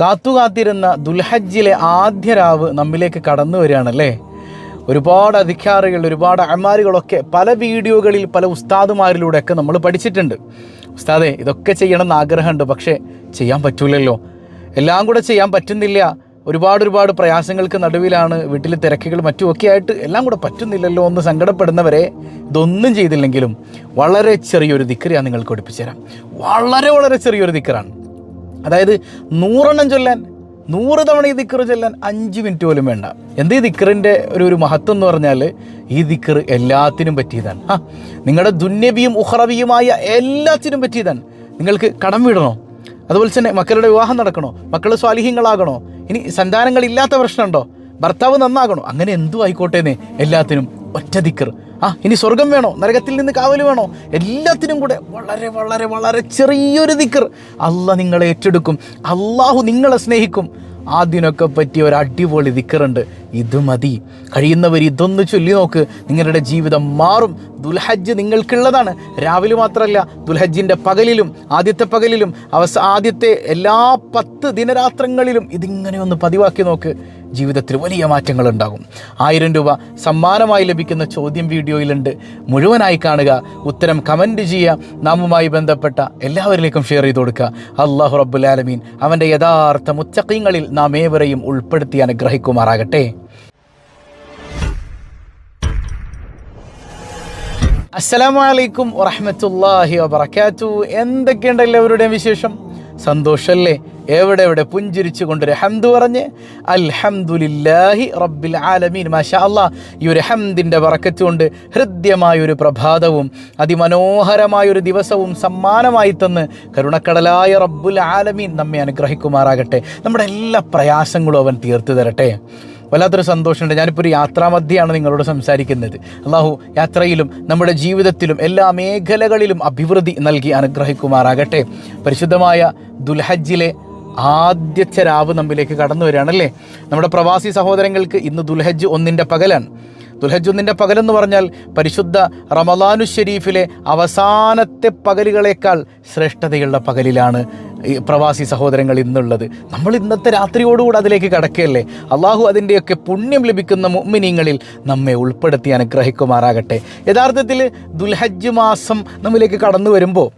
കാത്തുകാത്തിരുന്ന ദുൽഹജ്ജിലെ ആദ്യ രാവ് നമ്മിലേക്ക് കടന്നു വരികയാണല്ലേ? ഒരുപാട് അധികാരികൾ ഒരുപാട് അമാരുകളൊക്കെ പല വീഡിയോകളിൽ പല ഉസ്താദുമാരിലൂടെയൊക്കെ നമ്മൾ പഠിച്ചിട്ടുണ്ട്. ഉസ്താദെ ഇതൊക്കെ ചെയ്യണമെന്ന് ആഗ്രഹമുണ്ട് പക്ഷേ ചെയ്യാൻ പറ്റൂലല്ലോ. എല്ലാം കൂടെ ചെയ്യാൻ പറ്റുന്നില്ല. ഒരുപാട് ഒരുപാട് പ്രയാസങ്ങൾക്ക് നടുവിലാണ് വീട്ടിൽ തിരക്കുകൾ മറ്റുമൊക്കെ ആയിട്ട് എല്ലാം കൂടെ പറ്റുന്നില്ലല്ലോ എന്ന് സങ്കടപ്പെടുന്നവരെ ഇതൊന്നും ചെയ്തില്ലെങ്കിലും വളരെ ചെറിയൊരു ദിക്കറിയാണ് നിങ്ങൾക്ക് ഒടിപ്പിച്ചു തരാം വളരെ വളരെ ചെറിയൊരു ദിക്കറാണ് അതായത് നൂറെണ്ണം ചൊല്ലാൻ നൂറ് തവണ ഈ ദിക്കറ് ചൊല്ലാൻ അഞ്ച് മിനിറ്റ് പോലും വേണ്ട. എന്ത് ഈ ദിക്കറിന്റെ ഒരു ഒരു മഹത്വം എന്ന് പറഞ്ഞാൽ ഈ ദിക്കറ് എല്ലാത്തിനും പറ്റിയതാണ്. ആ നിങ്ങളുടെ ദുന്യവിയും ഉഹ്റബിയുമായ എല്ലാത്തിനും പറ്റിയതാണ്. നിങ്ങൾക്ക് കടം വിടണോ? അതുപോലെ തന്നെ മക്കളുടെ വിവാഹം നടക്കണോ? മക്കൾ സ്വാലിഹ്യങ്ങളാകണോ? ഇനി സന്താനങ്ങളില്ലാത്ത പ്രശ്നമുണ്ടോ? ഭർത്താവ് നന്നാകണോ? അങ്ങനെ എന്തു ആയിക്കോട്ടേന്നേ എല്ലാത്തിനും ഒറ്റ ദിക്കർ ആ ഇനി സ്വർഗം വേണോ? നരകത്തിൽ നിന്ന് കാവൽ വേണോ? എല്ലാത്തിനും കൂടെ വളരെ വളരെ വളരെ ചെറിയൊരു ദിക്കർ. അല്ല നിങ്ങളെ ഏറ്റെടുക്കും. അള്ളാഹു നിങ്ങളെ സ്നേഹിക്കും. ആദ്യനൊക്കെ പറ്റിയ ഒരു അടിപൊളി ദിക്കറുണ്ട്. ഇത് മതി. കഴിയുന്നവർ ഇതൊന്ന് ചൊല്ലി നോക്ക്. നിങ്ങളുടെ ജീവിതം മാറും. ദുൽഹജ്ജ് നിങ്ങൾക്കുള്ളതാണ്. രാവിലെ മാത്രമല്ല ദുൽഹജ്ജിന്റെ പകലിലും ആദ്യത്തെ പകലിലും അവസ ആദ്യത്തെ എല്ലാ പത്ത് ദിനരാത്രങ്ങളിലും ഇതിങ്ങനെ ഒന്ന് പതിവാക്കി നോക്ക്. ജീവിതത്തിൽ വലിയ മാറ്റങ്ങൾ ഉണ്ടാകും ആയിരം രൂപ സമ്മാനമായി ലഭിക്കുന്ന ചോദ്യം വീഡിയോയിലുണ്ട്. മുഴുവനായി കാണുക. ഉത്തരം കമന്റ് ചെയ്യുക. നാമുമായി ബന്ധപ്പെട്ട എല്ലാവരിലേക്കും ഷെയർ ചെയ്ത് കൊടുക്കുക. അള്ളാഹു റബ്ബുൽ ആലമീൻ അവന്റെ യഥാർത്ഥ മുച്ചക്കീങ്ങളിൽ നാം ഏവരെയും ഉൾപ്പെടുത്തി അനുഗ്രഹിക്കുമാറാകട്ടെ. അസ്സലാമു അലൈക്കും വറഹ്മത്തുള്ളാഹി വാത്തു എന്തൊക്കെയുണ്ട് എല്ലാവരുടെയും വിശേഷം? സന്തോഷല്ലേ? എവിടെ എവിടെ പുഞ്ചിരിച്ചു കൊണ്ടൊരു ഹംദ് പറഞ്ഞ് അൽഹംദുലില്ലാഹി റബ്ബിൽ ആലമീൻ. മാഷാ അള്ളാ ഈ ഒരു ഹംദിന്റെ വറക്കത്ത് കൊണ്ട് ഹൃദ്യമായ ഒരു പ്രഭാതവും അതിമനോഹരമായൊരു ദിവസവും സമ്മാനമായി തന്ന് കരുണക്കടലായ റബ്ബുൽ ആലമീൻ നമ്മെ അനുഗ്രഹിക്കുമാറാകട്ടെ. നമ്മുടെ എല്ലാ പ്രയാസങ്ങളും അവൻ തീർത്തു തരട്ടെ. വല്ലാത്തൊരു സന്തോഷമുണ്ട്. ഞാനിപ്പോൾ ഒരു യാത്രാമധ്യയാണ് നിങ്ങളോട് സംസാരിക്കുന്നത്. അള്ളാഹു യാത്രയിലും നമ്മുടെ ജീവിതത്തിലും എല്ലാ മേഖലകളിലും അഭിവൃദ്ധി നൽകി അനുഗ്രഹിക്കുമാറാകട്ടെ. പരിശുദ്ധമായ ദുൽഹജ്ജിലെ ആദ്യത്തെ രാവ് നമ്മിലേക്ക് കടന്നു വരികയാണല്ലേ? നമ്മുടെ പ്രവാസി സഹോദരങ്ങൾക്ക് ഇന്ന് ദുൽഹജ് ഒന്നിന്റെ പകലാണ്. ദുൽഹജ് ഒന്നിന്റെ പകലെന്ന് പറഞ്ഞാൽ പരിശുദ്ധ റമദാനു ഷെരീഫിലെ അവസാനത്തെ പകലുകളേക്കാൾ ശ്രേഷ്ഠതയുള്ള പകലിലാണ് ഈ പ്രവാസി സഹോദരങ്ങൾ ഇന്നുള്ളത്. നമ്മൾ ഇന്നത്തെ രാത്രിയോടുകൂടി അതിലേക്ക് കടക്കുകയല്ലേ? അള്ളാഹു അതിന്റെയൊക്കെ പുണ്യം ലഭിക്കുന്ന മുഅ്മിനീങ്ങളിൽ നമ്മെ ഉൾപ്പെടുത്തി അനുഗ്രഹിക്കുമാറാകട്ടെ. യഥാർത്ഥത്തിൽ ദുൽഹജ് മാസം നമ്മിലേക്ക് കടന്നു വരുമ്പോൾ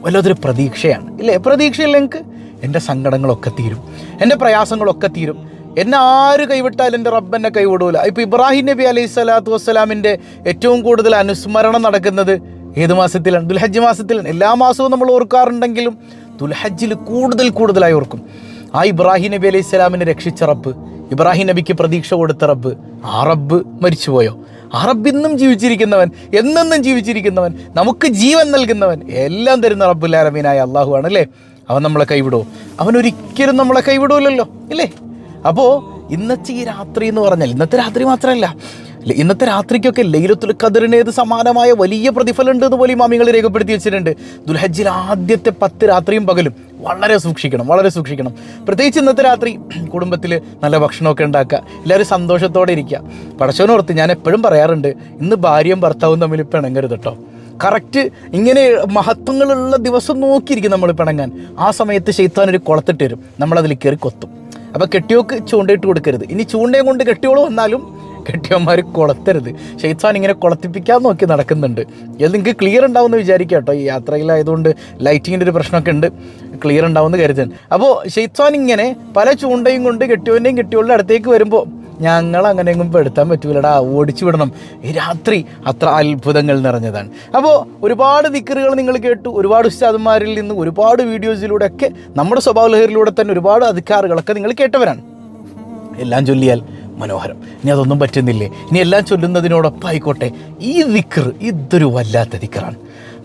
വല്ലാത്തൊരു പ്രതീക്ഷയാണ്. ഇല്ലേ? പ്രതീക്ഷയില്ല എനിക്ക് എന്റെ സങ്കടങ്ങളൊക്കെ തീരും. എന്റെ പ്രയാസങ്ങളൊക്കെ തീരും. എന്നെ ആര് കൈവിട്ടാലും എന്റെ റബ്ബ് എന്നെ കൈവിടൂല. ഇപ്പോൾ ഇബ്രാഹിം നബി അലൈഹി സ്വലാത്തു വസ്സലാമിന്റെ ഏറ്റവും കൂടുതൽ അനുസ്മരണം നടക്കുന്നത് ഏത് മാസത്തിലാണ്? ദുൽഹജ്ജ് മാസത്തിലാണ്. എല്ലാ മാസവും നമ്മൾ ഓർക്കാറുണ്ടെങ്കിലും ദുൽഹജ്ജിൽ കൂടുതൽ കൂടുതലായി ഓർക്കും. ആ ഇബ്രാഹിം നബി അലൈഹി സ്വലാമിനെ രക്ഷിച്ച റബ്ബ് ഇബ്രാഹിം നബിക്ക് പ്രതീക്ഷ കൊടുത്ത റബ്ബ് ആ റബ്ബ് മരിച്ചുപോയോ? ആ റബ്ബ് ഇന്നും ജീവിച്ചിരിക്കുന്നവൻ എന്നെന്നും ജീവിച്ചിരിക്കുന്നവൻ നമുക്ക് ജീവൻ നൽകുന്നവൻ എല്ലാം തരുന്ന റബ്ബുല്ലാരമീനായ അള്ളാഹു ആണല്ലേ അവൻ നമ്മളെ കൈവിടുമോ അവൻ ഒരിക്കലും നമ്മളെ കൈവിടുമല്ലോ ഇല്ലേ? അപ്പോൾ ഇന്നത്തെ ഈ രാത്രി എന്ന് പറഞ്ഞാൽ ഇന്നത്തെ രാത്രി മാത്രമല്ല ഇന്നത്തെ രാത്രിക്കൊക്കെ ലൈലത്തുൽ ഖദറിനേത് സമാനമായ വലിയ പ്രതിഫലം ഉണ്ട് എന്ന് പോലും മാമികൾ രേഖപ്പെടുത്തി വെച്ചിട്ടുണ്ട്. ദുൽഹജ്ജിൽ ആദ്യത്തെ പത്ത് രാത്രിയും പകലും വളരെ സൂക്ഷിക്കണം വളരെ സൂക്ഷിക്കണം. പ്രത്യേകിച്ച് ഇന്നത്തെ രാത്രി കുടുംബത്തിൽ നല്ല ഭക്ഷണമൊക്കെ ഉണ്ടാക്കുക എല്ലാവരും സന്തോഷത്തോടെ ഇരിക്കുക. പടച്ചവനോർത്ത് ഞാൻ എപ്പോഴും പറയാറുണ്ട് ഇന്ന് ഭാര്യയും ഭർത്താവും തമ്മിൽ പിണങ്ങരുത് കേട്ടോ കറക്റ്റ് ഇങ്ങനെ മഹത്വങ്ങളുള്ള ദിവസം നോക്കിയിരിക്കും നമ്മൾ പിണങ്ങാൻ. ആ സമയത്ത് ശൈത്താൻ ഒരു കുളത്തിട്ട് വരും. നമ്മളതിൽ കയറി കൊത്തും. അപ്പോൾ കെട്ടിയോക്ക് ചൂണ്ടയിട്ട് കൊടുക്കരുത്. ഇനി ചൂണ്ടയും കൊണ്ട് കെട്ടിയോൾ വന്നാലും കെട്ടിയന്മാർ കൊളത്തരുത്. ഷെയ്ത്താൻ ഇങ്ങനെ കുളത്തിപ്പിക്കാൻ നോക്കി നടക്കുന്നുണ്ട്. ഇത് നിങ്ങൾക്ക് ക്ലിയർ ഉണ്ടാവുമെന്ന് വിചാരിക്കുക കേട്ടോ. ഈ യാത്രയിലായതുകൊണ്ട് ലൈറ്റിങ്ങിന്റെ ഒരു പ്രശ്നമൊക്കെ ഉണ്ട്. ക്ലിയർ ഉണ്ടാവുമെന്ന് കരുതാൻ അപ്പോൾ ഷെയ്ത്താൻ ഇങ്ങനെ പല ചൂണ്ടയും കൊണ്ട് കെട്ടിയോന്റെയും കെട്ടിയോളുടെ അടുത്തേക്ക് വരുമ്പോൾ ഞങ്ങൾ അങ്ങനെയെങ്കിലും പെടുത്താൻ പറ്റൂലടാ ഓടിച്ചു വിടണം. ഈ രാത്രി അത്ര അത്ഭുതങ്ങൾ നിറഞ്ഞതാണ്. അപ്പോൾ ഒരുപാട് ദിക്കറുകൾ നിങ്ങൾ കേട്ടു ഒരുപാട് ഉസ്താദന്മാരിൽ നിന്ന് ഒരുപാട് വീഡിയോസിലൂടെ ഒക്കെ നമ്മുടെ സ്വഭാവ ലഹരിലൂടെ തന്നെ ഒരുപാട് അധികാറുകളൊക്കെ നിങ്ങൾ കേട്ടവരാണ്. എല്ലാം ചൊല്ലിയാൽ മനോഹരം. ഇനി അതൊന്നും പറ്റുന്നില്ലേ? ഇനി എല്ലാം ചൊല്ലുന്നതിനോടൊപ്പം ആയിക്കോട്ടെ ഈ ദിക്കർ ഇതൊരു വല്ലാത്ത ദിക്കറാണ്.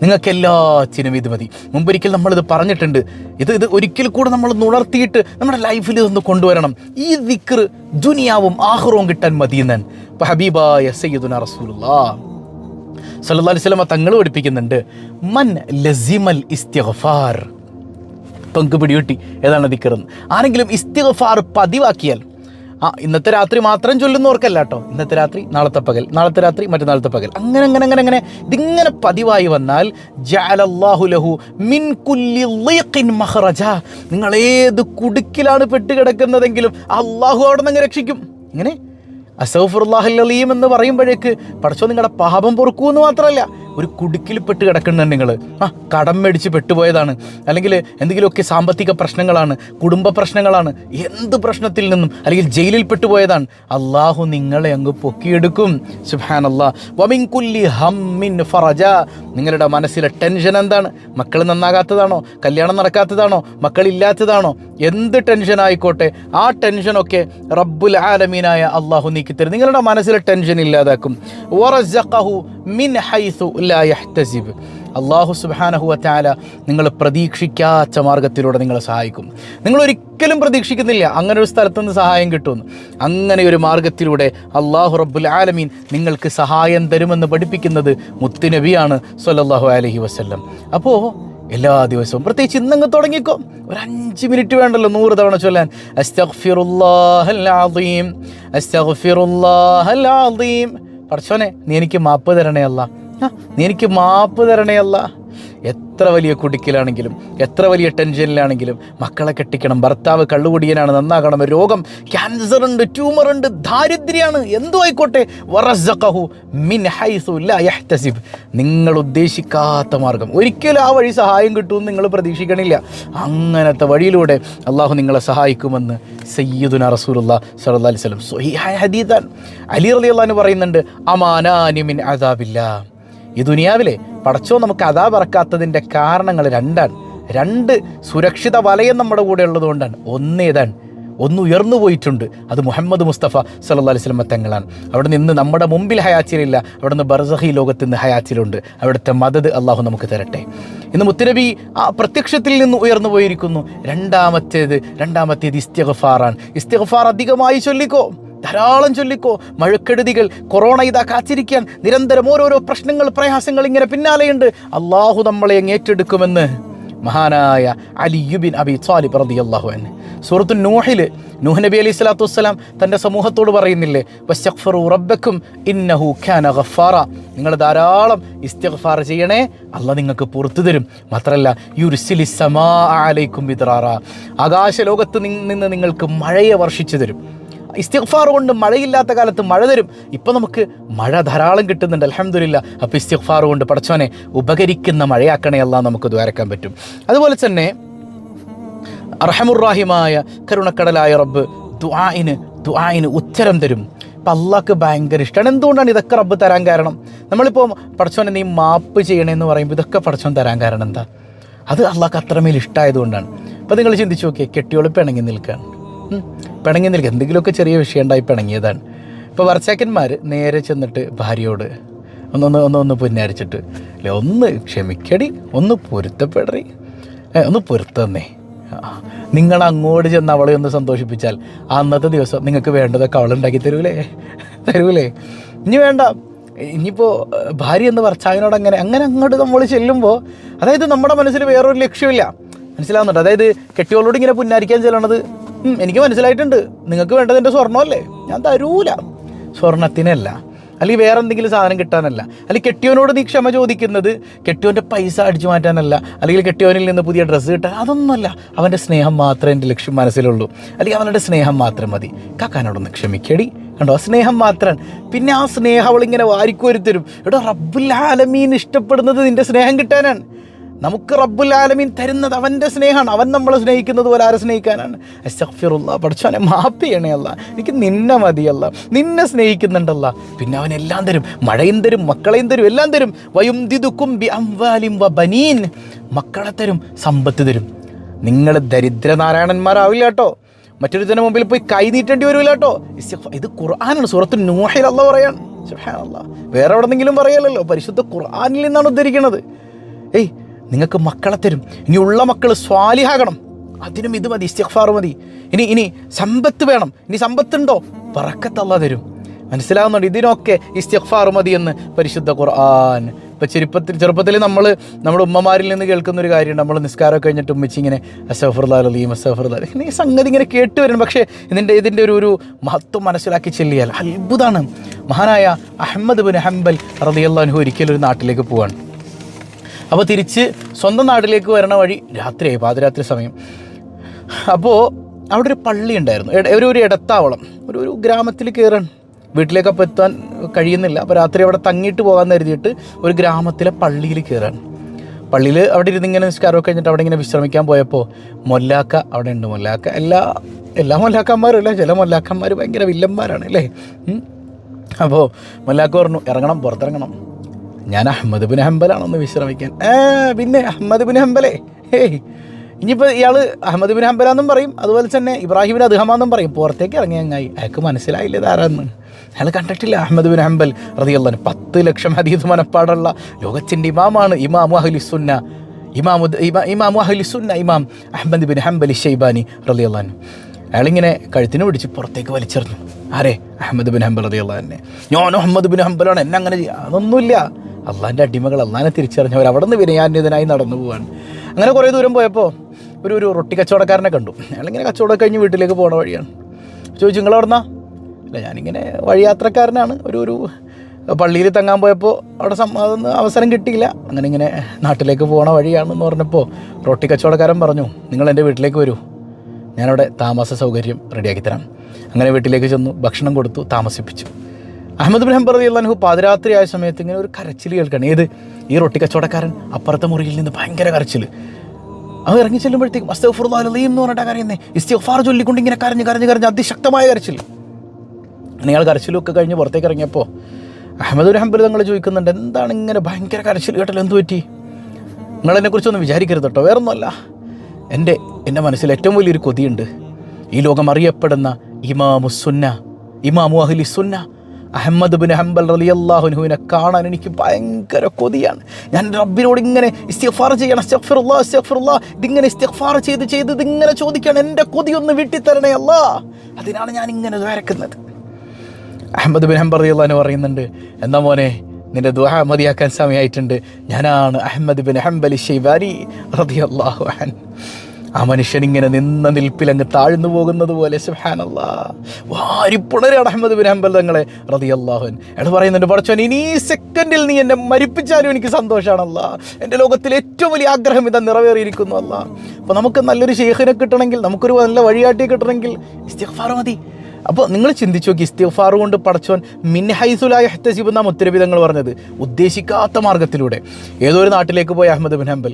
നിങ്ങൾക്ക് എല്ലാത്തിനും ഇത് മതി. മുമ്പൊരിക്കൽ നമ്മളിത് പറഞ്ഞിട്ടുണ്ട്. ഇത് ഇത് ഒരിക്കൽ കൂടെ നമ്മൾ ഉണർത്തിയിട്ട് നമ്മുടെ ലൈഫിൽ ഇതൊന്ന് കൊണ്ടുവരണം. ഈ ദിക്കർ ദുനിയാവും ആഹ്റവും കിട്ടാൻ മതി ഇപ്പം ഹബീബായ സയ്യിദുന റസൂലുള്ളാ. സല്ലു അലൈഹി സ്വലമ തങ്ങൾ പഠിപ്പിക്കുന്നുണ്ട്. മൻ ലസിമൽ ഇസ്തിഗ്ഫാർ. പങ്ക് പിടിയൂട്ടി. ഏതാണ് ദിക്കറെന്ന് ആരെങ്കിലും ഇസ്തിഗഫാർ പതിവാക്കിയാൽ ആ ഇന്നത്തെ രാത്രി മാത്രം ചൊല്ലുന്നവർക്കല്ല കേട്ടോ ഇന്നത്തെ രാത്രി നാളത്തെ പകൽ. നാളത്തെ രാത്രി മറ്റന്നാളത്തെ പകൽ. അങ്ങനെ അങ്ങനെ അങ്ങനെ അങ്ങനെ. ഇതിങ്ങനെ പതിവായി വന്നാൽ ലഹു മിൻ കുല്ലി മഹറജ നിങ്ങൾ ഏത് കുടുക്കിലാണ് പെട്ടുകിടക്കുന്നതെങ്കിലും അള്ളാഹു അവിടെ നിന്ന് രക്ഷിക്കും. ഇങ്ങനെ അസൗഫുറുല്ലാഹല്ലീം എന്ന് പറയുമ്പോഴേക്ക് പടച്ചോ നിങ്ങളുടെ പാപം പൊറുക്കൂ എന്ന് മാത്രമല്ല. ഒരു കുടുക്കിൽ പെട്ട് കിടക്കുന്നുണ്ട് നിങ്ങൾ ആ കടം മേടിച്ച് പെട്ടുപോയതാണ്. അല്ലെങ്കിൽ എന്തെങ്കിലുമൊക്കെ സാമ്പത്തിക പ്രശ്നങ്ങളാണ് കുടുംബ പ്രശ്നങ്ങളാണ് എന്ത് പ്രശ്നത്തിൽ നിന്നും അല്ലെങ്കിൽ ജയിലിൽ പെട്ടുപോയതാണ്. അള്ളാഹു നിങ്ങളെ അങ്ങ് പൊക്കിയെടുക്കും. സുഹാൻ കുല്ലി ഹമ്മിൻ ഫറജ. നിങ്ങളുടെ മനസ്സിലെ ടെൻഷൻ എന്താണ്? മക്കൾ നന്നാകാത്തതാണോ? കല്യാണം നടക്കാത്തതാണോ? മക്കളില്ലാത്തതാണോ? എന്ത് ടെൻഷൻ ആയിക്കോട്ടെ ആ ടെൻഷനൊക്കെ റബ്ബുൽ ആലമീനായ അള്ളാഹു നീക്കിത്തരും നിങ്ങളുടെ മനസ്സിലെ ടെൻഷൻ ഇല്ലാതാക്കും. മിൻ ഹൈസു ലാ യഹ്തസിബ്. അള്ളാഹു സുബാനഹു വറ്റാല നിങ്ങൾ പ്രതീക്ഷിക്കാത്ത മാർഗത്തിലൂടെ നിങ്ങളെ സഹായിക്കും. നിങ്ങൾ ഒരിക്കലും പ്രതീക്ഷിക്കുന്നില്ല. അങ്ങനെ ഒരു സ്ഥലത്ത് നിന്ന് സഹായം കിട്ടുമെന്ന് അങ്ങനെ ഒരു മാർഗത്തിലൂടെ അള്ളാഹു റബ്ബുൽ ആലമീൻ നിങ്ങൾക്ക് സഹായം തരുമെന്ന് പഠിപ്പിക്കുന്നത് മുത്തുനബിയാണ് സൊല്ലാഹു അലഹി വസ്ല്ലം. അപ്പോൾ എല്ലാ ദിവസവും പ്രത്യേകിച്ച് ഇന്നങ്ങ് തുടങ്ങിക്കോ. ഒരു അഞ്ച് മിനിറ്റ് വേണ്ടല്ലോ നൂറ് തവണ ചൊല്ലാൻ. അസ്തഗ്ഫിറുല്ലാഹൽ അസ്തഗ്ഫിറുല്ലാഹൽ അസ്തഗ്ഫിറുല്ലാഹൽ അദീം നീ എനിക്ക് മാപ്പ് തരണേ അല്ല. നീ എനിക്ക് മാപ്പ് തരണേ അല്ല. എത്ര വലിയ കുടുക്കിലാണെങ്കിലും എത്ര വലിയ ടെൻഷനിലാണെങ്കിലും മക്കളെ കെട്ടിക്കണം. ഭർത്താവ് കള്ളുകുടിയനാണ് നന്നാകണം. രോഗം ക്യാൻസർ ഉണ്ട് ട്യൂമർ ഉണ്ട് ദാരിദ്ര്യമാണ്. എന്തോ ആയിക്കോട്ടെ. മിൻ യഹ്തസിബ്. നിങ്ങൾ ഉദ്ദേശിക്കാത്ത മാർഗം. ഒരിക്കലും ആ വഴി സഹായം കിട്ടുമെന്ന് നിങ്ങൾ പ്രതീക്ഷിക്കണില്ല. അങ്ങനത്തെ വഴിയിലൂടെ അള്ളാഹു നിങ്ങളെ സഹായിക്കുമെന്ന് സയ്യിദുന റസൂലുള്ള സല്ലല്ലാഹു അലൈഹി വസല്ലം. സ്വഹീഹായ ഹദീദാൻ അലി റളിയല്ലാഹു പറയുന്നുണ്ട് അമാനാനി മിൻ അദാബില്ല. ഈ ദുനിയാവിലെ പടച്ചോ നമുക്ക് അതാ പറക്കാത്തതിന്റെ കാരണങ്ങൾ രണ്ടാണ്. രണ്ട് സുരക്ഷിത വലയം നമ്മുടെ കൂടെ ഉള്ളതുകൊണ്ടാണ് ഒന്നേതാണ് ഒന്ന് ഉയർന്നു പോയിട്ടുണ്ട്. അത് മുഹമ്മദ് മുസ്തഫ സല്ലാ അലൈഹി വസല്ലം തങ്ങളാണ്. അവിടെ നിന്ന് നമ്മുടെ മുമ്പിൽ ഹയാച്ചിലില്ല അവിടെ നിന്ന് ബർസഹി ലോകത്ത് നിന്ന് ഹയാച്ചിലുണ്ട് അവിടുത്തെ മദത് അള്ളാഹു നമുക്ക് തരട്ടെ. ഇന്ന് മുത്തുനബി ആ പ്രത്യക്ഷത്തിൽ നിന്ന് ഉയർന്നു പോയിരിക്കുന്നു. രണ്ടാമത്തേത് രണ്ടാമത്തേത് ഇസ്തിഗ്ഫാറാണ്. ഇസ്തിഗ്ഫാർ അധികമായി ചൊല്ലിക്കോ? ധാരാളം ചൊല്ലിക്കോ മഴക്കെടുതികൾ കൊറോണ ഇതാ കാത്തിരിക്കാൻ നിരന്തരം ഓരോരോ പ്രശ്നങ്ങൾ പ്രയാസങ്ങൾ ഇങ്ങനെ പിന്നാലെയുണ്ട്. അള്ളാഹു നമ്മളെ ഏറ്റെടുക്കുമെന്ന് മഹാനായ അലിയുബിൻ അബി സാലി പറഞ്ഞു അള്ളാഹു എന്നെ സൂറത്തു നൂഹിൽ നൂഹ് നബി അലൈഹി സ്വലാത്തു വസ്സലാം തന്റെ സമൂഹത്തോട് പറയുന്നില്ലേ വസ്തഗ്ഫിറു റബ്ബക്കും ഇന്നഹു ഖാന ഗഫാറ. നിങ്ങൾ ധാരാളം ഇസ്തിഗ്ഫാർ ചെയ്യണേ അല്ല നിങ്ങൾക്ക് പുറത്തു തരും. മാത്രമല്ല യുർസിലി സമാ അലൈക്കും ബിദ്റാറ ആകാശ ലോകത്ത് നിന്ന് നിങ്ങൾക്ക് മഴയെ വർഷിച്ചു തരും. ഇസ്തിഗ്ഫാർ കൊണ്ട് മഴയില്ലാത്ത കാലത്ത് മഴ തരും. ഇപ്പം നമുക്ക് മഴ ധാരാളം കിട്ടുന്നുണ്ട് അലഹമില്ല അപ്പോൾ ഇസ്തിഗ്ഫാർ കൊണ്ട് പടച്ചോനെ ഉപകരിക്കുന്ന മഴയാക്കണേ നമുക്ക് ദ്വാരക്കാൻ പറ്റും. അതുപോലെ തന്നെ അർഹമുറാഹിമായ കരുണക്കടലായ റബ്ബ് ദ്വായിന് ദ്വായിന് ഉത്തരം തരും. അപ്പം അള്ളാഹ്ക്ക് ഭയങ്കര ഇഷ്ടമാണ് എന്തുകൊണ്ടാണ് ഇതൊക്കെ റബ്ബ് തരാൻ കാരണം? നമ്മളിപ്പോൾ പടച്ചോനെ നീ മാപ്പ് ചെയ്യണമെന്ന് പറയുമ്പോൾ ഇതൊക്കെ പടച്ചോൻ തരാൻ കാരണം എന്താ? അത് അള്ളാഹ്ക്ക് അത്രമേൽ ഇഷ്ടമായതുകൊണ്ടാണ് അപ്പോൾ നിങ്ങൾ ചിന്തിച്ചു നോക്കിയേ കെട്ടിയൊളിപ്പിണങ്ങി നിൽക്കുകയാണ്. പിണങ്ങി നിൽക്കുക എന്തെങ്കിലുമൊക്കെ ചെറിയ വിഷയം ഉണ്ടായി പിണങ്ങിയതാണ്. ഇപ്പോൾ വർച്ചാക്കന്മാർ നേരെ ചെന്നിട്ട് ഭാര്യയോട് ഒന്നൊന്ന് ഒന്ന് ഒന്ന് പുന്നാരിച്ചിട്ട് അല്ലെ ഒന്ന് ക്ഷമിക്കടി ഒന്ന് പൊരുത്തപ്പെടറി ഒന്ന് പൊരുത്തന്നേ. നിങ്ങൾ അങ്ങോട്ട് ചെന്ന് അവളെ ഒന്ന് സന്തോഷിപ്പിച്ചാൽ അന്നത്തെ ദിവസം നിങ്ങൾക്ക് വേണ്ടതൊക്കെ അവൾ ഉണ്ടാക്കി തരൂലേ? തരൂലേ? ഇനി വേണ്ട. ഇനിയിപ്പോൾ ഭാര്യ എന്ന് വർച്ചാവിനോട് അങ്ങനെ അങ്ങനെ അങ്ങോട്ട് നമ്മൾ ചെല്ലുമ്പോൾ അതായത് നമ്മുടെ മനസ്സിൽ വേറൊരു ലക്ഷ്യമില്ല. മനസ്സിലാവുന്നുണ്ട്? അതായത് കെട്ടിയോളോട് ഇങ്ങനെ പുന്നാരിക്കാൻ ചെല്ലണത്. എനിക്ക് മനസ്സിലായിട്ടുണ്ട്. നിങ്ങൾക്ക് വേണ്ടത് എന്റെ സ്വർണമല്ലേ? ഞാൻ തരൂല. സ്വർണത്തിനല്ല. അല്ലെങ്കിൽ വേറെ എന്തെങ്കിലും സാധനം കിട്ടാനല്ല. അല്ലെങ്കിൽ കെട്ടിയോനോട് നീ ക്ഷമ ചോദിക്കുന്നത് കെട്ടിയോന്റെ പൈസ അടിച്ചു മാറ്റാനല്ല. അല്ലെങ്കിൽ കെട്ടിയോനിൽ നിന്ന് പുതിയ ഡ്രസ്സ് കിട്ടാൻ അതൊന്നുമല്ല. അവന്റെ സ്നേഹം മാത്രമേ എന്റെ ലക്ഷ്യം മനസ്സിലുള്ളൂ. അല്ലെങ്കിൽ അവനുടെ സ്നേഹം മാത്രം മതി. കാക്കാനോടൊന്ന് ക്ഷമിക്കടി. കണ്ടോ? സ്നേഹം മാത്രം. പിന്നെ ആ സ്നേഹം അവളിങ്ങനെ വാരിക്കോരുത്തരും. തരും എടോ റബ്ബുൽ ആലമീൻ ഇഷ്ടപ്പെടുന്നത് നിന്റെ സ്നേഹം കിട്ടാനാണ്. നമുക്ക് റബ്ബുൽ ആലമീൻ തരുന്നത് അവന്റെ സ്നേഹമാണ്. അവൻ നമ്മളെ സ്നേഹിക്കുന്നത് പോലെ ആരെ സ്നേഹിക്കാനാണ്? അസഫിറുള്ള പഠിച്ചവനെ മാപ്പ് ചെയ്യണേ അല്ല. എനിക്ക് നിന്നെ മതിയല്ല നിന്നെ സ്നേഹിക്കുന്നുണ്ടല്ല പിന്നെ അവൻ എല്ലാം തരും. മഴയും തരും മക്കളെയും തരും എല്ലാം തരും. വയും ദിതുക്കും ബി അംവാലിം വ ബനീൻ. മക്കളെ തരും സമ്പത്ത് തരും. നിങ്ങൾ ദരിദ്രനാരായണന്മാരാവില്ല കേട്ടോ. മറ്റൊരുത്തിന് മുമ്പിൽ പോയി കൈ നീട്ടേണ്ടി വരില്ല കേട്ടോ. ഇത് ഖുർആനാണ്. സുഹൃത്ത് നൂഹിൽ അല്ല പറയാൻ. വേറെ എവിടെന്നെങ്കിലും പറയലല്ലോ പരിശുദ്ധ ഖുർആാനിൽ നിന്നാണ് ഉദ്ധരിക്കുന്നത് ഏയ് നിങ്ങൾക്ക് മക്കളെ തരും. ഇനി ഉള്ള മക്കൾ സ്വാലിഹാകണം. അതിനും ഇത് മതി ഇസ്തിഗ്ഫാർ മതി. ഇനി ഇനി സമ്പത്ത് വേണം. ഇനി സമ്പത്തുണ്ടോ? പറക്കത്തല്ല തരും. മനസ്സിലാകുന്നുണ്ട് ഇതിനൊക്കെ ഇസ്തിഗ്ഫാർ മതി എന്ന് പരിശുദ്ധ ഖുർആൻ. ഇപ്പം ചെറുപ്പത്തിൽ ചെറുപ്പത്തിൽ നമ്മൾ നമ്മുടെ ഉമ്മമാരിൽ നിന്ന് കേൾക്കുന്ന ഒരു കാര്യമുണ്ട്. നമ്മൾ നിസ്കാരം കഴിഞ്ഞിട്ട് ഉമ്മച്ചി ഇങ്ങനെ അസഫറുല്ലാലീം അസഫറുല്ലാ ഇങ്ങനെ ഈ സംഗതി ഇങ്ങനെ കേട്ട് വരുന്നു. പക്ഷേ ഇതിന്റെ ഇതിന്റെ ഒരു ഒരു മഹത്വം മനസ്സിലാക്കി ചെല്ലിയാൽ അത്ഭുതമാണ്. മഹാനായ അഹമ്മദ് ബിൻ ഹംബൽ റതിയല്ലാഹു ഒരിക്കലും ഒരു നാട്ടിലേക്ക് പോവാണ്. അപ്പോൾ തിരിച്ച് സ്വന്തം നാട്ടിലേക്ക് വരണ വഴി രാത്രിയായി പാതിരാത്രി സമയം. അപ്പോൾ അവിടെ ഒരു പള്ളി ഉണ്ടായിരുന്നു. ഒരു ഒരു ഇടത്താവളം. ഒരു ഒരു ഗ്രാമത്തിൽ കയറാൻ വീട്ടിലേക്ക് അപ്പോൾ എത്താൻ കഴിയുന്നില്ല. അപ്പോൾ രാത്രി അവിടെ തങ്ങിയിട്ട് പോകാൻ കരുതിയിട്ട് ഒരു ഗ്രാമത്തിലെ പള്ളിയിൽ കയറാൻ പള്ളിയിൽ അവിടെ ഇരുന്ന് ഇങ്ങനെ നിസ്കാരമൊക്കെ കഴിഞ്ഞിട്ട് അവിടെ ഇങ്ങനെ വിശ്രമിക്കാൻ പോയപ്പോൾ മൊല്ലാക്ക അവിടെ ഉണ്ട്. മൊല്ലാക്ക എല്ലാ എല്ലാ മൊല്ലാക്കന്മാരും അല്ലേ? ചില മൊല്ലാക്കന്മാർ ഭയങ്കര വില്ലന്മാരാണ് അല്ലേ? അപ്പോൾ മൊല്ലാക്ക പറഞ്ഞു ഇറങ്ങണം പുറത്തിറങ്ങണം. ഞാൻ അഹമ്മദ് ബിൻ ഹംബലാണെന്ന് വിശ്രമിക്കാൻ. പിന്നെ അഹമ്മദ് ബിൻ ഹംബലേ. ഹേയ് ഇനിയിപ്പോൾ ഇയാൾ അഹമ്മദ് ബിൻ ഹംബലാന്നും പറയും. അതുപോലെ തന്നെ ഇബ്രാഹിം ഇബ്രാഹിമിൻ അദ്ഹമാന്നും പറയും. പുറത്തേക്ക് ഇറങ്ങി അങ്ങായി. അയാൾക്ക് മനസ്സിലായില്ല ഇതാരാന്ന് അയാൾ കണ്ടിട്ടില്ല അഹമ്മദ് ബിൻ ഹംബൽ റതിയുള്ള പത്ത് ലക്ഷം അതീത് മനപ്പാടുള്ള ലോകത്തിന്റെ ഇമാമാണ് ഇമാമു അഹ്ലിസുന്ന ഇമാമു ഇമാ- ഇമാമു അഹ്ലിസുന്ന ഇമാം അഹമ്മദ് ബിൻ ഹംബലി ഷെയ്ബാനി റതിയുള്ള അയാളിങ്ങനെ കഴുത്തിന് പിടിച്ച് പുറത്തേക്ക് വലിച്ചെറിഞ്ഞു. ആരെ? അഹമ്മദ് ബിൻ ഹംബൽ റതിയുള്ള തന്നെ ഞാൻ അഹമ്മദ് ബിൻ ഹംബലാണ്. എന്നെ അങ്ങനെ അതൊന്നുമില്ല. അള്ളാന്റെ അടിമകൾ അള്ളാനെ തിരിച്ചറിഞ്ഞവർ അവിടെ നിന്ന് വിനയാന്യതനായി നടന്നു പോവാണ്. അങ്ങനെ കുറേ ദൂരം പോയപ്പോൾ ഒരു ഒരു റൊട്ടി കച്ചവടക്കാരനെ കണ്ടു. അയാളിങ്ങനെ കച്ചവടം കഴിഞ്ഞ് വീട്ടിലേക്ക് പോണ വഴിയാണ്. ചോദിച്ചു നിങ്ങൾ അവിടുന്നാ അല്ല ഞാനിങ്ങനെ വഴിയാത്രക്കാരനാണ്. ഒരു ഒരു പള്ളിയിൽ തങ്ങാൻ പോയപ്പോൾ അവിടെ അതൊന്നും അവസരം കിട്ടിയില്ല. അങ്ങനെ ഇങ്ങനെ നാട്ടിലേക്ക് പോണ വഴിയാണെന്ന് പറഞ്ഞപ്പോൾ റൊട്ടി കച്ചവടക്കാരൻ പറഞ്ഞു നിങ്ങൾ എന്റെ വീട്ടിലേക്ക് വരൂ. ഞാനവിടെ താമസ സൗകര്യം റെഡിയാക്കി തരാം. അങ്ങനെ വീട്ടിലേക്ക് ചെന്നു ഭക്ഷണം കൊടുത്തു താമസിപ്പിച്ചു. അഹമ്മദ് ബിൻ ഹംബർ അള്ളാഹു പാതിരാത്രി ആയ സമയത്ത് ഇങ്ങനെ ഒരു കരച്ചിൽ കേൾക്കണം. ഏത്? ഈ റൊട്ടി കച്ചവടക്കാരൻ അപ്പുറത്തെ മുറിയിൽ നിന്ന് ഭയങ്കര കരച്ചിൽ അവൻ ഇറങ്ങി ചെല്ലുമ്പോഴത്തേക്കും അസ്തഫുറുദ്ദീം എന്ന് പറഞ്ഞിട്ട് കരയുന്നേ ഇസ്തിഫാർ ചൊല്ലിക്കൊണ്ട് ഇങ്ങനെ കരഞ്ഞ് കരഞ്ഞ് കരഞ്ഞ് അതിശക്തമായ കരച്ചിൽ നിങ്ങൾ കരച്ചിലൊക്കെ കഴിഞ്ഞ് പുറത്തേക്ക് ഇറങ്ങിയപ്പോൾ അഹമ്മദ് ബിൻ ഹംബൽ തങ്ങൾ ചോദിക്കുന്നുണ്ട് എന്താണ് ഇങ്ങനെ ഭയങ്കര കരച്ചിൽ കേട്ടല്ലോ എന്ത് പറ്റി? നിങ്ങളെന്നെക്കുറിച്ചൊന്നും വിചാരിക്കരുത് കേട്ടോ വേറൊന്നുമല്ല. എന്റെ എന്റെ മനസ്സിൽ ഏറ്റവും വലിയൊരു കൊതിയുണ്ട്. ഈ ലോകം അറിയപ്പെടുന്ന ഇമാമു സുന്ന ഇമാമു അഹ്ലി സുന്ന അഹമ്മദ് ബിൻ ഹംബൽ റളിയല്ലാഹുനുവിനെ കാണാൻ എനിക്ക് ഭയങ്കര കൊതിയാണ്. ഞാൻ റബ്ബിനോട് ഇങ്ങനെ ഇസ്തിഗ്ഫാർ ചെയ്യണം അസ്തഗ്ഫിറുല്ലാ അസ്തഗ്ഫിറുല്ലാ ഇതിങ്ങനെ ഇസ്തിഗ്ഫാർ ചെയ്ത് ചെയ്ത് ഇതിങ്ങനെ ചോദിക്കണം എന്റെ കൊതി ഒന്ന് വീട്ടിത്തരണേ അല്ലാ. അതിനാണ് ഞാൻ ഇങ്ങനെ വരക്കുന്നത്. അഹമ്മദ് ബിൻ ഹംബർ റളിയല്ലാഹു പറയുന്നുണ്ട് എന്നാ മോനെ നിന്റെ ദുആ മതിയാക്കാൻ സമയമായിട്ടുണ്ട്. ഞാനാണ് അഹമ്മദ് ബിൻ ഹംബലി ഷെയ്ബാരി റളിയല്ലാഹു അൻ ആ മനുഷ്യൻ ഇങ്ങനെ നിന്ന നിൽപ്പിൽ അങ്ങ് താഴ്ന്നു പോകുന്നത് പോലെ സുഹാനല്ലാ വാരിപ്പുണരാണ് അഹമ്മദ് ബിൻ ഹംബൽ തങ്ങളെ റളിയല്ലാഹുൻ അയാൾ പറയുന്നുണ്ട് പടച്ചോൻ ഇനി സെക്കൻഡിൽ നീ എന്നെ മരിപ്പിച്ചാലും എനിക്ക് സന്തോഷമാണല്ല എന്റെ ലോകത്തിൽ ഏറ്റവും വലിയ ആഗ്രഹം ഇതാ നിറവേറിയിരിക്കുന്നു അല്ല. അപ്പോൾ നമുക്ക് നല്ലൊരു ഷെയ്ഖിനെ കിട്ടണമെങ്കിൽ നമുക്കൊരു നല്ല വഴിയാട്ടി കിട്ടണമെങ്കിൽ ഇസ്തിഫാർ മതി. അപ്പോൾ നിങ്ങൾ ചിന്തിച്ചു നോക്കി ഇസ്തിഫാർ കൊണ്ട് പടച്ചോൻ മിൻഹൈസുലായ ഹത്തസിബ് എന്നാണ് ഉത്തരവിധങ്ങൾ പറഞ്ഞത്. ഉദ്ദേശിക്കാത്ത മാർഗത്തിലൂടെ ഏതോ ഒരു നാട്ടിലേക്ക് പോയ അഹമ്മദ് ബിൻ ഹംബൽ.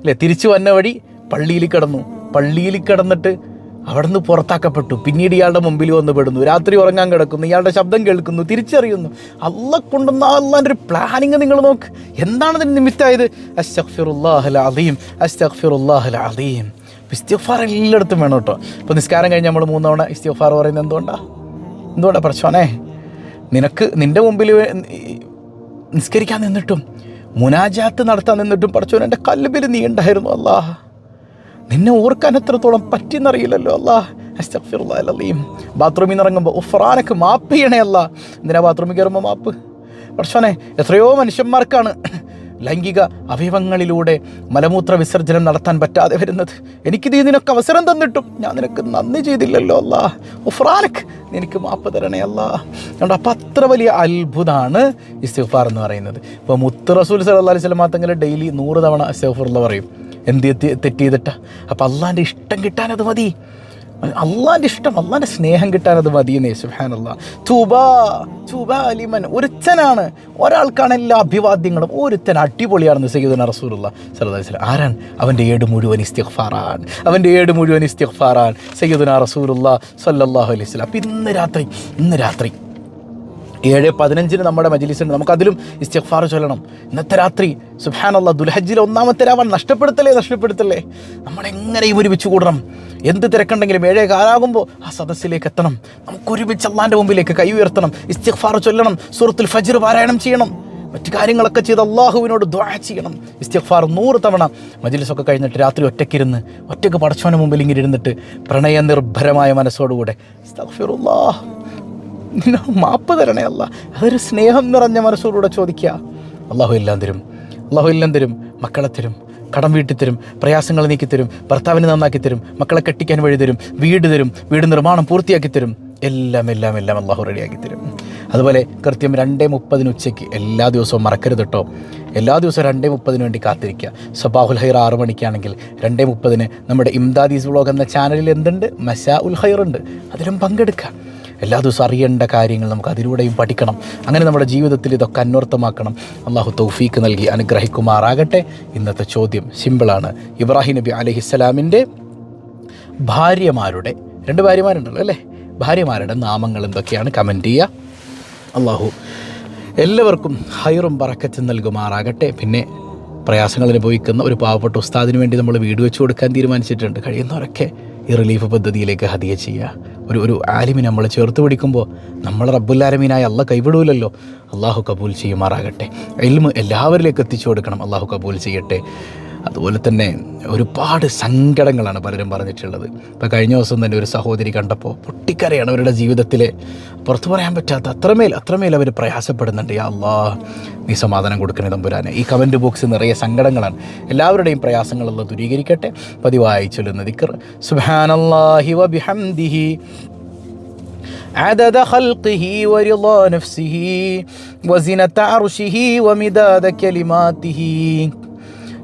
അല്ലേ? തിരിച്ചു വന്ന വഴി പള്ളിയിൽ കിടന്നു. പള്ളിയിൽ കിടന്നിട്ട് അവിടുന്ന് പുറത്താക്കപ്പെട്ടു. പിന്നീട് ഇയാളുടെ മുമ്പിൽ വന്ന് പെടുന്നു. രാത്രി ഉറങ്ങാൻ കിടക്കുന്നു. ഇയാളുടെ ശബ്ദം കേൾക്കുന്നു. തിരിച്ചറിയുന്നു. അല്ല കൊണ്ടുവന്ന അല്ലാന്റെ ഒരു പ്ലാനിങ് നിങ്ങൾ നോക്ക്. എന്താണ് ഇതിന് നിമിത്തമായത്? അസ്തഗ്ഫിറുല്ലാഹൽ അലീം അസ്തഗ്ഫിറുല്ലാഹൽ അലീം ഇസ്തിഗ്ഫാർ എല്ലായിടത്തും വേണം കേട്ടോ. ഇപ്പോൾ നിസ്കാരം കഴിഞ്ഞ് നമ്മൾ മൂന്നവണ ഇസ്തിഗ്ഫാർ പറയുന്നത് എന്തുകൊണ്ടാ? എന്തുകൊണ്ടാ പ്രശ്നേ നിനക്ക് നിന്റെ മുമ്പിൽ നിസ്കരിക്കാൻ നിന്നിട്ടും മുനാജാത്ത് നടത്താൻ നിന്നിട്ടും പഠിച്ചോൻ എന്റെ കല്ലുപിൽ നീ ഉണ്ടായിരുന്നു അല്ലാ നിന്നെ ഓർക്കാൻ എത്രത്തോളം പറ്റിയെന്നറിയില്ലല്ലോ അല്ലാ അസ്തഫിറുള്ളീം ബാത്റൂമിൽ നിന്ന് ഇറങ്ങുമ്പോൾ ഉഫ്രാനക്ക് മാപ്പ് ചെയ്യണേ അല്ല. എന്തിനാ ബാത്റൂമിൽ കയറുമ്പോൾ മാപ്പ്? പക്ഷേ എത്രയോ മനുഷ്യന്മാർക്കാണ് ലൈംഗിക അവയവങ്ങളിലൂടെ മലമൂത്ര വിസർജനം നടത്താൻ പറ്റാതെ വരുന്നത്. എനിക്കിത് ഇതിനൊക്കെ അവസരം തന്നിട്ടും ഞാൻ നിനക്ക് നന്ദി ചെയ്തില്ലല്ലോ അല്ലാ. ഉഫ്രാനക്ക് എനിക്ക് മാപ്പ് തരണേ അല്ല. അതുകൊണ്ട് അപ്പം അത്ര വലിയ അത്ഭുതമാണ് ഇസ്തിഫാർ എന്ന് പറയുന്നത്. ഇപ്പോൾ മുത്ത് റസൂൽ സല്ലല്ലാഹു അലൈഹി തങ്ങൾ ഡെയിലി നൂറ് തവണ ഇസ്തഫുറുള്ള പറയും. എന്ത് തെറ്റ് ചെയ്തിട്ടാ? അപ്പം അള്ളാന്റെ ഇഷ്ടം കിട്ടാൻ അത് മതി. അള്ളാന്റെ ഇഷ്ടം അള്ളാന്റെ സ്നേഹം കിട്ടാൻ അത് മതിയെന്നേ സുഹാൻ അള്ളാ ചൂബാ ചൂബാ അലിമൻ ഒരുത്തനാണ്. ഒരാൾക്കാണ് എല്ലാ അഭിവാദ്യങ്ങളും ഒരുത്തൻ അടിപൊളിയാണെന്ന് സയ്യിദുന റസൂലുള്ള വസല്ലം. ആരാൻ അവന്റെ ഏട് മുഴുവൻ ഇസ്തിഗ്ഫാറാൻ അവന്റെ ഏട് മുഴുവൻ ഇസ്തിഗ്ഫാറാൻ സയ്യിദുന റസൂലുള്ള സല്ലാഹു അലൈഹി വസല്ലം. അപ്പം ഇന്ന് രാത്രി ഇന്ന് രാത്രി ഏഴ് പതിനഞ്ചിന് നമ്മുടെ മജ്ലിസുണ്ട്. നമുക്കതിലും ഇസ്തിഗ്ഫാർ ചൊല്ലണം. ഇന്നത്തെ രാത്രി സുഹാനുള്ള ദുൽഹജ്ജിലെ ഒന്നാമത്തെ രാവൺ നഷ്ടപ്പെടുത്തല്ലേ നഷ്ടപ്പെടുത്തല്ലേ നമ്മളെങ്ങനെയും ഒരുമിച്ച് കൂടണം? എന്ത് തിരക്കുണ്ടെങ്കിലും ഏഴേ കാലാകുമ്പോൾ ആ സദസ്സിലേക്ക് എത്തണം. നമുക്ക് ഒരുമിച്ച് അള്ളാന്റെ മുമ്പിലേക്ക് കൈ ഉയർത്തണം. ഇസ്തിഗ്ഫാർ ചൊല്ലണം. സൂറത്തുൽ ഫജ്ർ പാരായണം ചെയ്യണം. മറ്റു കാര്യങ്ങളൊക്കെ ചെയ്ത് അള്ളാഹുവിനോട് ദ്വാ ചെയ്യണം. ഇസ്തിഗ്ഫാർ നൂറ് തവണ മജിലിസൊക്കെ കഴിഞ്ഞിട്ട് രാത്രി ഒറ്റയ്ക്കിരുന്ന് ഒറ്റയ്ക്ക് പടച്ചവന് മുമ്പിൽ ഇങ്ങനെ ഇരുന്നിട്ട് പ്രണയ നിർഭരമായ മനസ്സോടുകൂടെ മാപ്പ് തരണേ അല്ല. അതൊരു സ്നേഹം നിറഞ്ഞ മനസ്സോടുകൂടെ ചോദിക്കുക അള്ളാഹു എല്ലാം തരും. അള്ളാഹു എല്ലാം തരും. മക്കളെ തരും. കടം വീട്ടി തരും. പ്രയാസങ്ങൾ നീക്കി തരും. ഭർത്താവിനെ നന്നാക്കി തരും. മക്കളെ കെട്ടിക്കാൻ വഴി തരും. വീട് തരും. വീട് നിർമ്മാണം പൂർത്തിയാക്കി തരും. എല്ലാം എല്ലാം എല്ലാം അള്ളാഹു റെഡിയാക്കി തരും. അതുപോലെ കൃത്യം രണ്ടേ മുപ്പതിന് ഉച്ചയ്ക്ക് എല്ലാ ദിവസവും മറക്കരുത് കേട്ടോ എല്ലാ ദിവസവും രണ്ടേ മുപ്പതിന് വേണ്ടി കാത്തിരിക്കുക സബാഹുൽ ഹൈർ ആറ് മണിക്കാണെങ്കിൽ രണ്ടേ മുപ്പതിന് നമ്മുടെ ഇംദാദീസ് വ്ളോഗ് എന്ന ചാനലിൽ എന്തുണ്ട്? മസാ ഉൽ ഹൈർ ഉണ്ട് അതിലും പങ്കെടുക്കുക എല്ലാ ദിവസവും അറിയേണ്ട കാര്യങ്ങൾ നമുക്ക് അതിലൂടെയും പഠിക്കണം. അങ്ങനെ നമ്മുടെ ജീവിതത്തിൽ ഇതൊക്കെ അന്വർത്ഥമാക്കണം. അള്ളാഹു തൗഫീക്ക് നൽകി അനുഗ്രഹിക്കുമാറാകട്ടെ. ഇന്നത്തെ ചോദ്യം സിമ്പിളാണ് ഇബ്രാഹിം നബി അലഹിസ്സലാമിന്റെ ഭാര്യമാരുടെ രണ്ട് ഭാര്യമാരുണ്ടല്ലോ അല്ലേ? ഭാര്യമാരുടെ നാമങ്ങൾ എന്തൊക്കെയാണ്? കമന്റ് ചെയ്യുക. അള്ളാഹു എല്ലാവർക്കും ഹൈറും പറക്കത്തും നൽകുമാറാകട്ടെ. പിന്നെ പ്രയാസങ്ങൾ അനുഭവിക്കുന്ന ഒരു പാവപ്പെട്ട ഉസ്താദിന് വേണ്ടി നമ്മൾ വീട് വെച്ച് കൊടുക്കാൻ തീരുമാനിച്ചിട്ടുണ്ട്. കഴിയുന്നവരൊക്കെ ഈ റിലീഫ് പദ്ധതിയിലേക്ക് ഹതിയ ചെയ്യുക. ഒരു ഒരു ആലിമി നമ്മൾ ചേർത്ത് പിടിക്കുമ്പോൾ നമ്മൾ റബ്ബുല്ലാലമീനായ അല്ല കൈവിടൂലല്ലോ. അള്ളാഹു കബൂൽ ചെയ്യുമാറാകട്ടെ. എൽമ് എല്ലാവരിലേക്ക് എത്തിച്ചു കൊടുക്കണം. അള്ളാഹു കബൂൽ ചെയ്യട്ടെ. അതുപോലെ തന്നെ ഒരുപാട് സങ്കടങ്ങളാണ് പലരും പറഞ്ഞിട്ടുള്ളത് ഇപ്പോൾ കഴിഞ്ഞ ദിവസം തന്നെ ഒരു സഹോദരി കണ്ടപ്പോൾ പൊട്ടിക്കരയാണ് അവരുടെ ജീവിതത്തിലെ പുറത്തു പറയാൻ പറ്റാത്ത അത്രമേൽ അത്രമേൽ അവർ പ്രയാസപ്പെടുന്നുണ്ട് യാ അല്ലാ നീ സമാധാനം കൊടുക്കണേ തമ്പുരാനെ ഈ കമൻറ്റ് ബോക്സ് നിറയെ സങ്കടങ്ങളാണ് എല്ലാവരുടെയും പ്രയാസങ്ങളെല്ലാം ദൂരീകരിക്കട്ടെ പതിവായി ചൊല്ലുന്ന ദിക്കർ സുബാനല്ലാഹി വബിഹംദിഹി عدد خلقه ورضا نفسه وزنة عرشه ومداد كلماته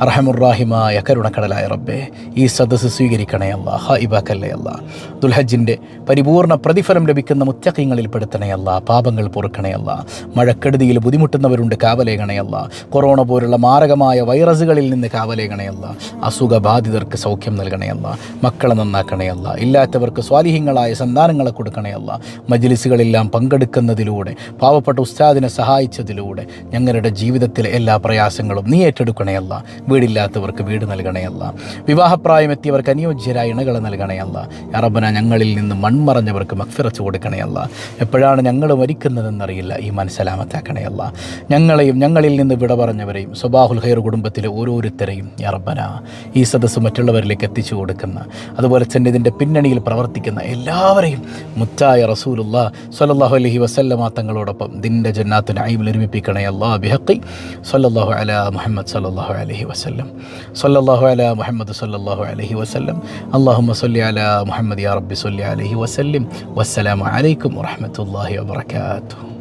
അറഹമുറാഹിമായ കരുണക്കടലായ റബ്ബേ ഈ സദസ്സ് സ്വീകരിക്കണേ അല്ല ഹായിബാക്കല്ലേ അല്ല. ദുൽഹജിന്റെ പരിപൂർണ പ്രതിഫലം ലഭിക്കുന്ന മുത്തക്കങ്ങളിൽ പെടുത്തണേ പാപങ്ങൾ പൊറുക്കണേ അല്ല. മഴക്കെടുതിയിൽ ബുദ്ധിമുട്ടുന്നവരുണ്ട് കാവലേകണേ അല്ല. കൊറോണ പോലുള്ള മാരകമായ വൈറസുകളിൽ നിന്ന് കാവലേകണേ അല്ല. അസുഖബാധിതർക്ക് സൗഖ്യം നൽകണേ മക്കളെ നന്നാക്കണേ അല്ല. ഇല്ലാത്തവർക്ക് സ്വാലിഹ്യങ്ങളായ സന്താനങ്ങളെ കൊടുക്കണേ അല്ല. മജ്ലിസുകളെല്ലാം പങ്കെടുക്കുന്നതിലൂടെ പാവപ്പെട്ട ഉസ്താദിനെ സഹായിച്ചതിലൂടെ ഞങ്ങളുടെ ജീവിതത്തിലെ എല്ലാ പ്രയാസങ്ങളും നീ ഏറ്റെടുക്കണേ അല്ല. വീടില്ലാത്തവർക്ക് വീട് നൽകണയല്ല വിവാഹപ്രായമെത്തിയവർക്ക് അനുയോജ്യരായ ഇണകളെ നൽകണയല്ല അറബന ഞങ്ങളിൽ നിന്ന് മൺമറഞ്ഞവർക്ക് മക്ഫിറച്ച് കൊടുക്കണയല്ല എപ്പോഴാണ് ഞങ്ങൾ മരിക്കുന്നതെന്നറിയില്ല ഈ മനസ്സലാമത്താക്കണയല്ല ഞങ്ങളെയും ഞങ്ങളിൽ നിന്ന് വിട പറഞ്ഞവരെയും സ്വബാഹുൽ ഹൈർ കുടുംബത്തിലെ ഓരോരുത്തരെയും അറബന ഈ സദസ്സ് മറ്റുള്ളവരിലേക്ക് എത്തിച്ചു കൊടുക്കുന്ന അതുപോലെ തന്നെ ഇതിന്റെ പിന്നണിയിൽ പ്രവർത്തിക്കുന്ന എല്ലാവരെയും മുത്തായ റസൂലുള്ള സല്ലാഹു അലൈഹി വസല്ലമ തങ്ങളോടൊപ്പം ദിന്റെ ജന്നാത്തിന് ഐബിൽ ഒരുമിപ്പിക്കണേ അല്ലാ ബിഹക്കി സല്ലാഹു അല മുഹമ്മദ് സല്ലാഹു അലഹി അലൈഹി വസല്ലം. സല്ലല്ലാഹു അല മുഹമ്മദ് സല്ലല്ലാഹു അലൈഹി വസല്ലം. അല്ലാഹുമ്മ സല്ലി അല മുഹമ്മദ് യാ റബ്ബി സല്ലി അലൈഹി വസല്ലം. വസ്സലാമു അലൈക്കും വറഹ്മത്തുള്ളാഹി വബറകാതുഹു